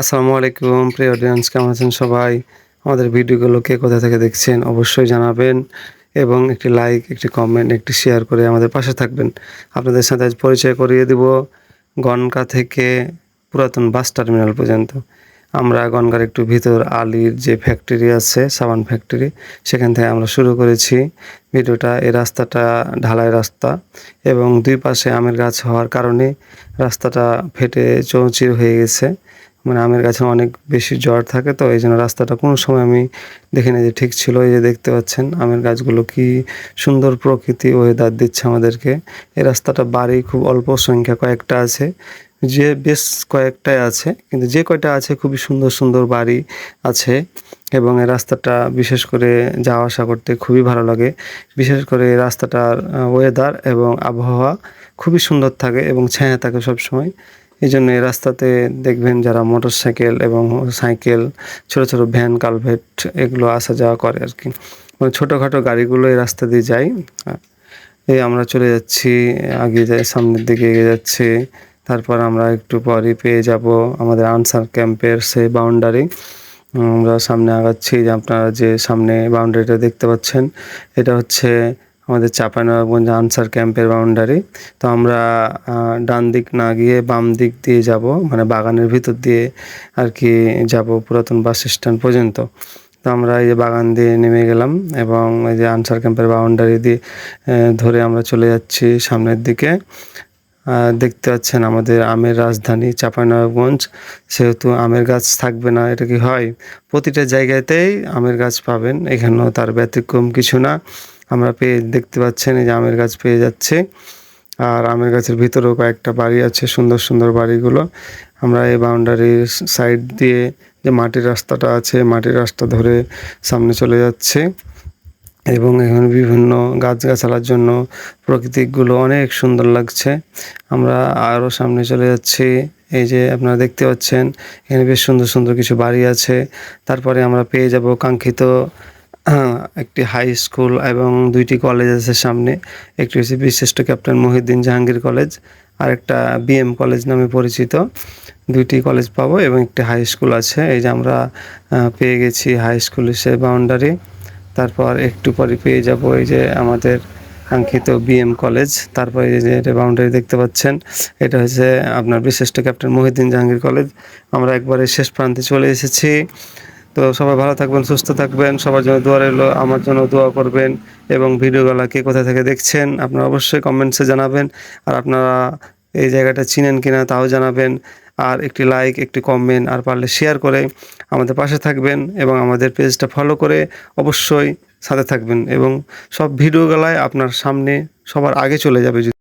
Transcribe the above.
আসসালামু আলাইকুম, প্রিয় অডিয়েন্স কেমন আছেন সবাই? আমাদের ভিডিওগুলো কে কোথা থেকে দেখছেন অবশ্যই জানাবেন এবং একটি লাইক একটি কমেন্ট একটি শেয়ার করে আমাদের পাশে থাকবেন। আপনাদের সাথে আজ পরিচয় করিয়ে দিব গনকা থেকে পুরাতন বাস টার্মিনাল পর্যন্ত। আমরা গনকার একটু ভিতর আলির যে ফ্যাক্টরি আছে, সাবান ফ্যাক্টরি সেখান থেকে আমরা শুরু করেছি। ভিডিওটা এই রাস্তাটা ঢালাই রাস্তা এবং দুই পাশে আমের গাছ হওয়ার কারণে রাস্তাটা ফেটে চৌচির হয়ে গেছে। মানে আমের গাছে অনেক বেশি জ্বর থাকে তো, এই জন্য রাস্তাটা কোনো সময় আমি দেখিনি যে ঠিক ছিল। এই যে দেখতে পাচ্ছেন, আমের গাছগুলো কি সুন্দর প্রকৃতি ওয়েদার দিচ্ছে আমাদেরকে। এই রাস্তাটা বাড়ি খুব অল্প সংখ্যা কয়েকটা আছে। যে বেশ কয়েকটাই আছে, কিন্তু যে কয়টা আছে খুবই সুন্দর সুন্দর বাড়ি আছে এবং এই রাস্তাটা বিশেষ করে যাওয়া আসা করতে খুবই ভালো লাগে। বিশেষ করে রাস্তাটার ওয়েদার এবং আবহাওয়া খুবই সুন্দর থাকে এবং ছায়া থাকে সবসময়। এই জন্য এই রাস্তাতে দেখবেন যারা মোটর সাইকেল এবং সাইকেল, ছোট ছোট ভ্যান, কালভেট এগুলো আসা যাওয়া করে আর কি। ছোটোখাটো গাড়িগুলো এই রাস্তা দিয়ে যায়। এই আমরা চলে যাচ্ছি, আগে যাই সামনের দিকে এগিয়ে যাচ্ছি, তারপর আমরা একটু পরই পেয়ে যাব আমাদের আনসার ক্যাম্পের সেই বাউন্ডারি আমরা সামনে আগাচ্ছি যে আপনারা যে সামনে বাউন্ডারিটা দেখতে পাচ্ছেন, এটা হচ্ছে আমাদের চাঁপাইনবাবগঞ্জ আনসার ক্যাম্পের বাউন্ডারি তো আমরা ডান দিক না গিয়ে বাম দিক দিয়ে যাব মানে বাগানের ভিতর দিয়ে আর কি যাব পুরাতন বাস স্ট্যান্ড পর্যন্ত। তো আমরা এই যে বাগান দিয়ে নেমে গেলাম এবং এই যে আনসার ক্যাম্পের বাউন্ডারি দিয়ে ধরে আমরা চলে যাচ্ছি সামনের দিকে। দেখতে পাচ্ছেন আমাদের আমের রাজধানী চাঁপাইনবাবগঞ্জ। সেহেতু আমের গাছ থাকবে না, এটা কি হয়? প্রতিটা জায়গাতেই আমের গাছ পাবেন, এখানেও তার ব্যতিক্রম কিছু না। আমরা পেয়ে, দেখতে পাচ্ছেন এই যে আমের গাছ পেয়ে যাচ্ছে। আর আমের গাছের ভিতরেও কয়েকটা বাড়ি আছে, সুন্দর সুন্দর বাড়িগুলো। আমরা এই বাউন্ডারির সাইড দিয়ে যে মাটির রাস্তাটা আছে, মাটির রাস্তা ধরে সামনে চলে যাচ্ছে। এবং এখানে বিভিন্ন গাছগাছালার জন্য প্রকৃতিকগুলো অনেক সুন্দর লাগছে। আমরা আরও সামনে চলে যাচ্ছি। এই যে আপনারা দেখতে পাচ্ছেন, এখানে বেশ সুন্দর সুন্দর কিছু বাড়ি আছে। তারপরে আমরা পেয়ে যাব কাঙ্ক্ষিত একটি হাই স্কুল এবং দুইটি কলেজ আছে সামনে। একটি হচ্ছে বিশিষ্ট ক্যাপ্টেন মহিউদ্দিন জাহাঙ্গীর কলেজ আর একটা বিএম কলেজ নামে পরিচিত। দুইটি কলেজ পাবো এবং একটি হাই স্কুল আছে। এই যে আমরা পেয়ে গেছি হাই স্কুল সে বাউন্ডারি তারপর একটু পরে পেয়ে যাব এই যে আমাদের কাঙ্ক্ষিত বিএম কলেজ তারপরে যে এটা বাউন্ডারি দেখতে পাচ্ছেন, এটা হচ্ছে আপনার বিশিষ্ট ক্যাপ্টেন মহিউদ্দিন জাহাঙ্গীর কলেজ আমরা একবারে শেষ প্রান্তে চলে এসেছি। তো সবাই ভালো থাকবেন, সুস্থ থাকবেন। সবার জন্য দোয়া রইল, আমার জন্য দোয়া করবেন এবং ভিডিওগুলো কে কোথা থেকে দেখছেন আপনারা অবশ্যই কমেন্টসে জানাবেন। আর আপনারা এই জায়গাটা চিনেন কিনা তাও জানাবেন। আর একটি লাইক একটি কমেন্ট আর পারলে শেয়ার করে আমাদের পাশে থাকবেন এবং আমাদের পেজটা ফলো করে অবশ্যই সাথে থাকবেন এবং সব ভিডিওগুলাই আপনার সামনে সবার আগে চলে যাবে।